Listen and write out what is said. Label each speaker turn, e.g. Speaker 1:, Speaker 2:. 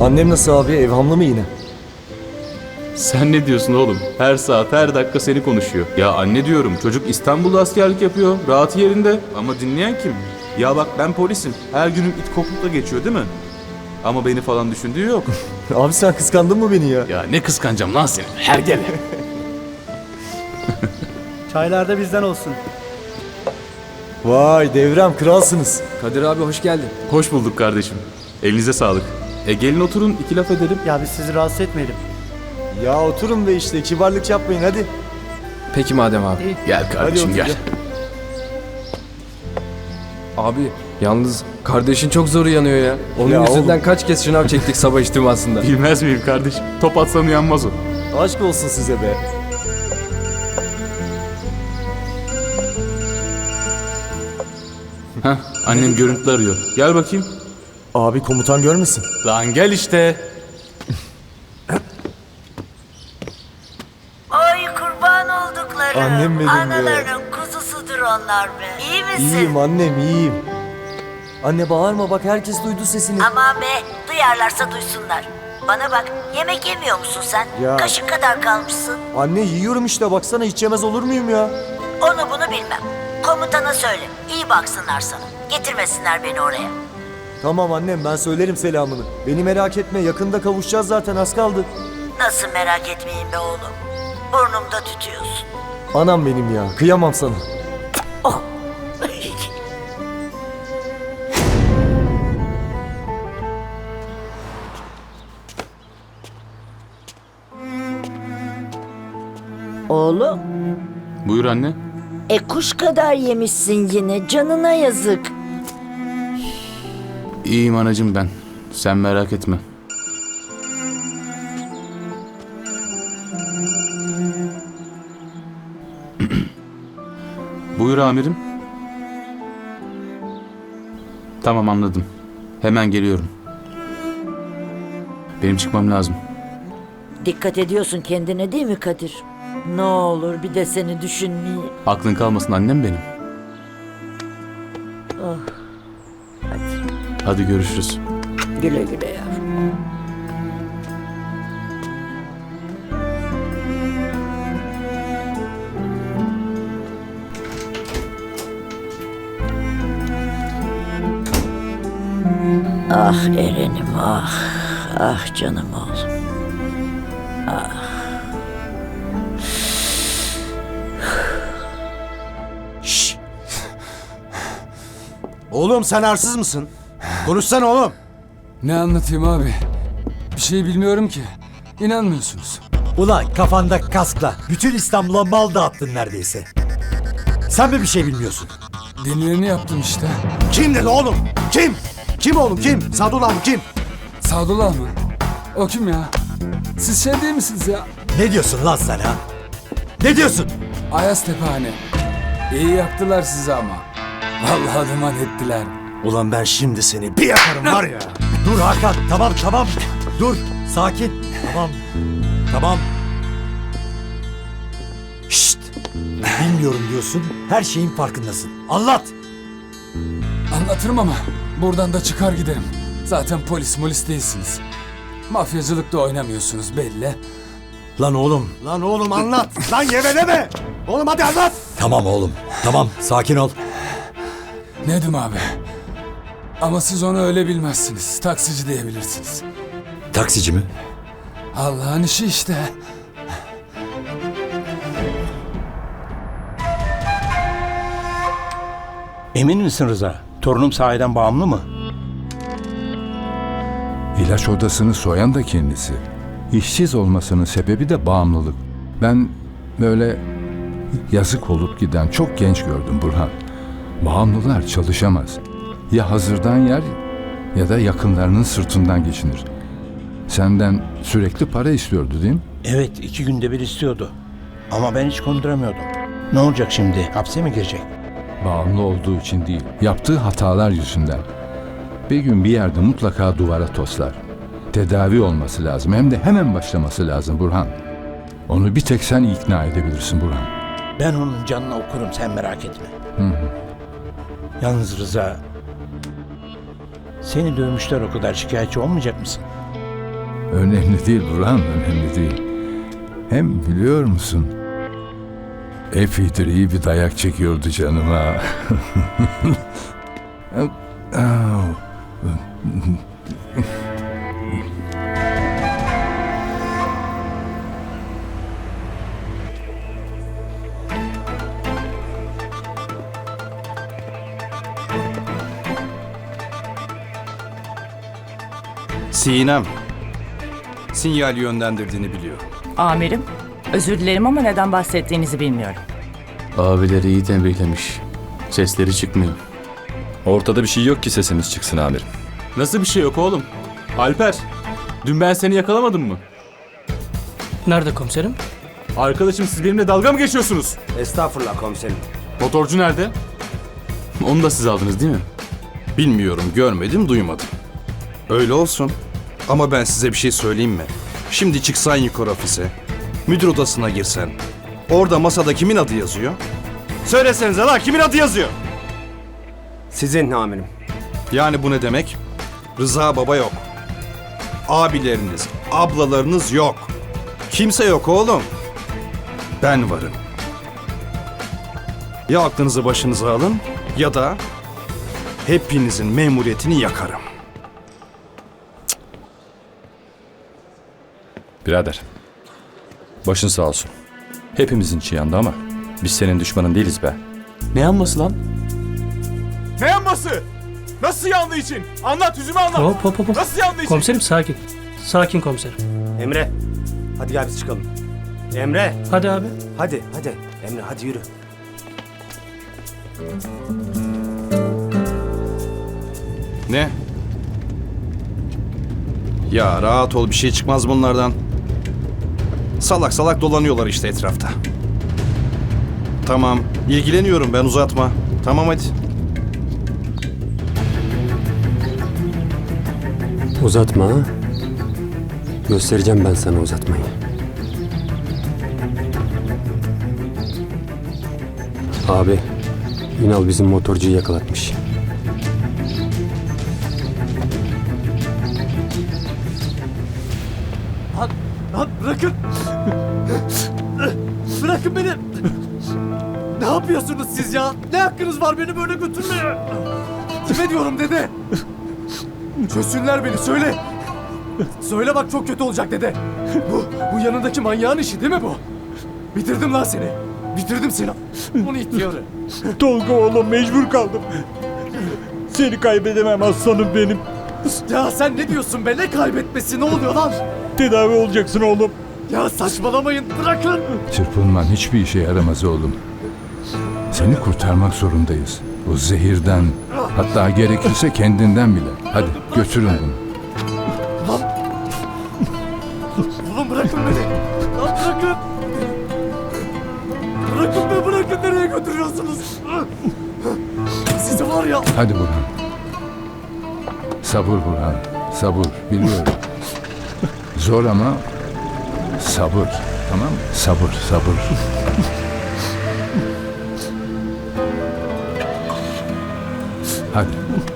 Speaker 1: Annem nasıl abi? Evhamlı mı yine?
Speaker 2: Sen ne diyorsun oğlum? Her saat, her dakika seni konuşuyor. Ya anne diyorum, çocuk İstanbul'da askerlik yapıyor. Rahat yerinde. Ama dinleyen kim? Ya bak ben polisim. Her günüm it koklukla geçiyor değil mi? Ama beni falan düşündüğü yok.
Speaker 1: Abi sen kıskandın mı beni ya?
Speaker 2: ya ne kıskanacağım lan seni. Hergele.
Speaker 3: Çaylar da bizden olsun.
Speaker 1: Vay devrem kralsınız.
Speaker 4: Kadir abi hoş geldin.
Speaker 2: Hoş bulduk kardeşim. Elinize sağlık. E gelin oturun, iki laf edelim.
Speaker 3: Ya biz sizi rahatsız etmeyelim.
Speaker 1: Ya oturun be işte kibarlık yapmayın hadi.
Speaker 4: Peki madem abi.
Speaker 2: Gel kardeşim
Speaker 1: otur,
Speaker 2: gel.
Speaker 1: gel.
Speaker 4: Abi yalnız kardeşin çok zor uyanıyor ya. Onun
Speaker 1: Ya
Speaker 4: yüzünden
Speaker 1: oğlum.
Speaker 4: kaç kez şınav çektik sabah içtimasında.
Speaker 2: Bilmez miyim kardeşim? Top atsan uyanmaz o.
Speaker 1: Aşk olsun size be.
Speaker 2: Annem görüntülü arıyor. Gel bakayım.
Speaker 1: Abi komutan görmesin.
Speaker 2: Lan gel işte.
Speaker 5: Ay kurban olduklarım.
Speaker 1: Annem benim be.
Speaker 5: Analarının kuzusudur onlar be. İyi misin?
Speaker 1: İyiyim annem iyiyim. Anne bağırma bak herkes duydu sesini.
Speaker 5: Aman be duyarlarsa duysunlar. Bana bak yemek yemiyor musun sen?
Speaker 1: Ya.
Speaker 5: Kaşık kadar kalmışsın.
Speaker 1: Anne yiyorum işte baksana hiç yemez olur muyum ya?
Speaker 5: Onu bunu bilmem. Komutana söyle. iyi baksınlar sana. Getirmesinler beni oraya.
Speaker 1: Tamam annem ben söylerim selamını. Beni merak etme yakında kavuşacağız zaten az kaldı.
Speaker 5: Nasıl merak etmeyin be oğlum. Burnumda tütüyorsun.
Speaker 1: Anam benim ya kıyamam sana.
Speaker 5: Oh. Oğlum,
Speaker 2: Buyur anne.
Speaker 5: e kuş kadar yemişsin yine. Canına yazık.
Speaker 2: İyiyim anacım ben. Sen merak etme. Buyur amirim. Tamam anladım. Hemen geliyorum. Benim çıkmam lazım.
Speaker 5: Dikkat ediyorsun kendine değil mi Kadir? Ne olur bir de seni düşünmeye.
Speaker 2: Aklın kalmasın annem benim.
Speaker 5: Hadi
Speaker 2: Hadi görüşürüz.
Speaker 5: güle güle yavrum. Ah Eren'im ah. Ah canım oğlum.
Speaker 6: Oğlum sen arsız mısın? Konuşsana oğlum.
Speaker 7: Ne anlatayım abi? Bir şey bilmiyorum ki. İnanmıyorsunuz.
Speaker 6: Ulan kafanda kaskla bütün İstanbul'a mal dağıttın neredeyse. Sen mi bir şey bilmiyorsun?
Speaker 7: Denileni yaptım işte.
Speaker 6: Kim dedi oğlum? Kim? Kim oğlum kim? Sadullah mı kim?
Speaker 7: Sadullah mı? O kim ya? Siz şey değil misiniz ya?
Speaker 6: Ne diyorsun lan sen ha? Ne diyorsun?
Speaker 7: Ayaz Tephane. İyi yaptılar size ama. Vallahi duman ettiler.
Speaker 6: Ulan ben şimdi seni bir yakarım var ya. Dur Hakan tamam tamam. Dur sakin. Tamam. Tamam. Şşt. Bilmiyorum diyorsun. Her şeyin farkındasın. Anlat.
Speaker 7: Anlatırım ama buradan da çıkar giderim. Zaten polis molis değilsiniz. Mafyacılıkta oynamıyorsunuz belli.
Speaker 6: Lan oğlum. Lan oğlum anlat. Lan yeveleme. Oğlum hadi anlat. Tamam oğlum. Tamam sakin ol.
Speaker 7: Nedim abi? Ama siz onu öyle bilmezsiniz. Taksici diyebilirsiniz.
Speaker 6: Taksici mi?
Speaker 7: Allah'ın işi işte.
Speaker 8: Emin misin Rıza? Torunum sahiden bağımlı mı?
Speaker 9: İlaç odasını soyan da kendisi. İşsiz olmasının sebebi de bağımlılık. Ben böyle yazık olup giden çok genç gördüm Burhan. Bağımlılar çalışamaz. Ya hazırdan yer ya da yakınlarının sırtından geçinir. Senden sürekli para istiyordu değil mi?
Speaker 8: Evet, iki günde bir istiyordu. Ama ben hiç konduramıyordum. Ne olacak şimdi? Hapse mi girecek?
Speaker 9: Bağımlı olduğu için değil, yaptığı hatalar yüzünden. Bir gün bir yerde mutlaka duvara toslar. Tedavi olması lazım hem de hemen başlaması lazım Burhan. Onu bir tek sen ikna edebilirsin Burhan.
Speaker 8: Ben onun canına okurum, sen merak etme. Yalnız Rıza, Seni dövmüşler o kadar şikayetçi olmayacak mısın?
Speaker 9: Önemli değil Burhan, önemli değil. Hem biliyor musun? Epeydir iyi bir dayak çekiyordu canıma.
Speaker 10: Sinem. Sinyal yönlendirdiğini biliyor.
Speaker 11: Amirim, özür dilerim ama neden bahsettiğinizi bilmiyorum.
Speaker 2: Abileri iyi tembihlemiş. Sesleri çıkmıyor.
Speaker 12: Ortada bir şey yok ki sesimiz çıksın amirim.
Speaker 2: Nasıl bir şey yok oğlum? Alper, dün ben seni yakalamadım mı?
Speaker 3: Nerede komiserim?
Speaker 2: Arkadaşım siz benimle dalga mı geçiyorsunuz?
Speaker 13: Estağfurullah komiserim.
Speaker 2: Motorcu nerede? Onu da siz aldınız değil mi?
Speaker 10: Bilmiyorum, görmedim, duymadım. Öyle olsun. Ama ben size bir şey söyleyeyim mi? Şimdi çıksan yukarı ofise, müdür odasına girsen, orada masada kimin adı yazıyor? Söylesenize la kimin adı yazıyor?
Speaker 13: Sizin amirim.
Speaker 10: Yani bu ne demek? Rıza baba yok. Abileriniz, ablalarınız yok. Kimse yok oğlum. Ben varım. Ya aklınızı başınıza alın ya da hepinizin memuriyetini yakarım.
Speaker 12: Birader. Başın sağ olsun. Hepimizin içi yandı ama biz senin düşmanın değiliz be.
Speaker 2: Ne yanması lan? Ne yanması? Nasıl yandığı için? Anlat yüzüme anlat.
Speaker 3: Hop hop hop.
Speaker 2: Nasıl yandığı için?
Speaker 3: Komiserim sakin. Sakin komiserim.
Speaker 13: Emre. Hadi gel biz çıkalım. Emre.
Speaker 3: Hadi abi.
Speaker 13: Hadi hadi. Emre hadi yürü.
Speaker 10: Ne? Ya rahat ol bir şey çıkmaz bunlardan. Salak salak dolanıyorlar işte etrafta. Tamam, ilgileniyorum ben uzatma. Tamam hadi.
Speaker 14: Uzatma. Göstereceğim ben sana uzatmayı. Abi, Ünal bizim motorcuyu yakalatmış.
Speaker 15: Yapıyorsunuz siz ya? Ne hakkınız var beni böyle götürmeye? Kime diyorum dede? Çözsünler beni söyle. Söyle bak çok kötü olacak dede. Bu, bu yanındaki manyağın işi değil mi bu? Bitirdim lan seni. Bitirdim seni. Bunu ihtiyarı.
Speaker 13: Tolga oğlum mecbur kaldım. Seni kaybedemem aslanım benim.
Speaker 15: Ya sen ne diyorsun be? Ne kaybetmesi? Ne oluyor lan?
Speaker 13: Tedavi olacaksın oğlum.
Speaker 15: Ya saçmalamayın. Bırakın.
Speaker 9: Çırpınman hiçbir işe yaramaz oğlum. Seni kurtarmak zorundayız. O zehirden, hatta gerekirse kendinden bile. Hadi götürün bunu.
Speaker 15: Oğlum bırakın beni. Lan bırakın. Bırakın beni bırakın. Nereye götürüyorsunuz? Sizi var ya.
Speaker 9: Hadi Burhan. Sabır Burhan, sabır. Biliyorum. Zor ama sabır. Tamam mı? Sabır, sabır. 哎。